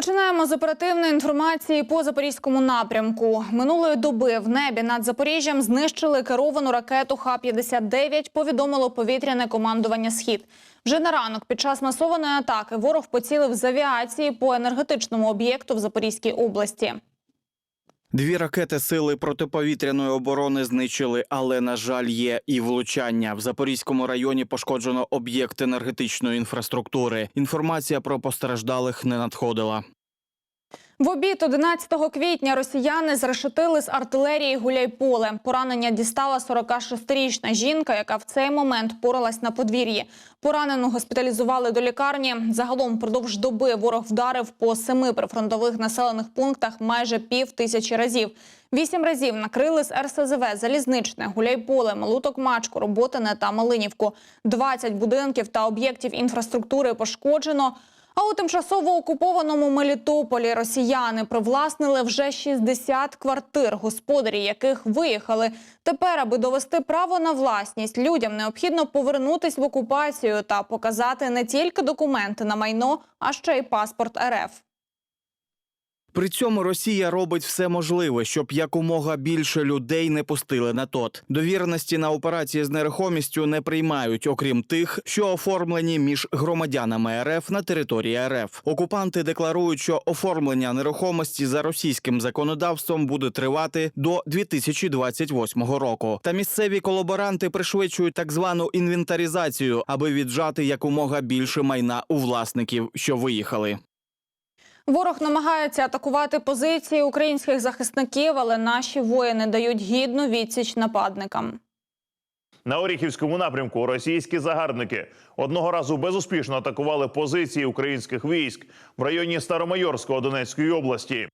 Починаємо з оперативної інформації по запорізькому напрямку. Минулої доби в небі над Запоріжжям знищили керовану ракету Х-59, повідомило повітряне командування Схід. Вже на ранок під час масованої атаки ворог поцілив з авіації по енергетичному об'єкту в Запорізькій області. Дві ракети сили протиповітряної оборони знищили, але на жаль, є і влучання. В Запорізькому районі пошкоджено об'єкт енергетичної інфраструктури. Інформація про постраждалих не надходила. В обід 11 квітня росіяни зрешетили з артилерії Гуляйполе. Поранення дістала 46-річна жінка, яка в цей момент поралась на подвір'ї. Поранену госпіталізували до лікарні. Загалом впродовж доби ворог вдарив по семи прифронтових населених пунктах майже пів тисячі разів. Вісім разів накрили з РСЗВ Залізничне, Гуляйполе, Малуток Мачку, Роботине та Малинівку. 20 будинків та об'єктів інфраструктури пошкоджено. А у тимчасово окупованому Мелітополі росіяни привласнили вже 60 квартир, господарі яких виїхали. Тепер, аби довести право на власність, людям необхідно повернутись в окупацію та показати не тільки документи на майно, а ще й паспорт РФ. При цьому Росія робить все можливе, щоб якомога більше людей не пустили на тот. Довіреності на операції з нерухомістю не приймають, окрім тих, що оформлені між громадянами РФ на території РФ. Окупанти декларують, що оформлення нерухомості за російським законодавством буде тривати до 2028 року. Та місцеві колаборанти пришвидшують так звану інвентаризацію, аби віджати якомога більше майна у власників, що виїхали. Ворог намагається атакувати позиції українських захисників, але наші воїни дають гідну відсіч нападникам. На Оріхівському напрямку російські загарбники одного разу безуспішно атакували позиції українських військ в районі Старомайорського Донецької області.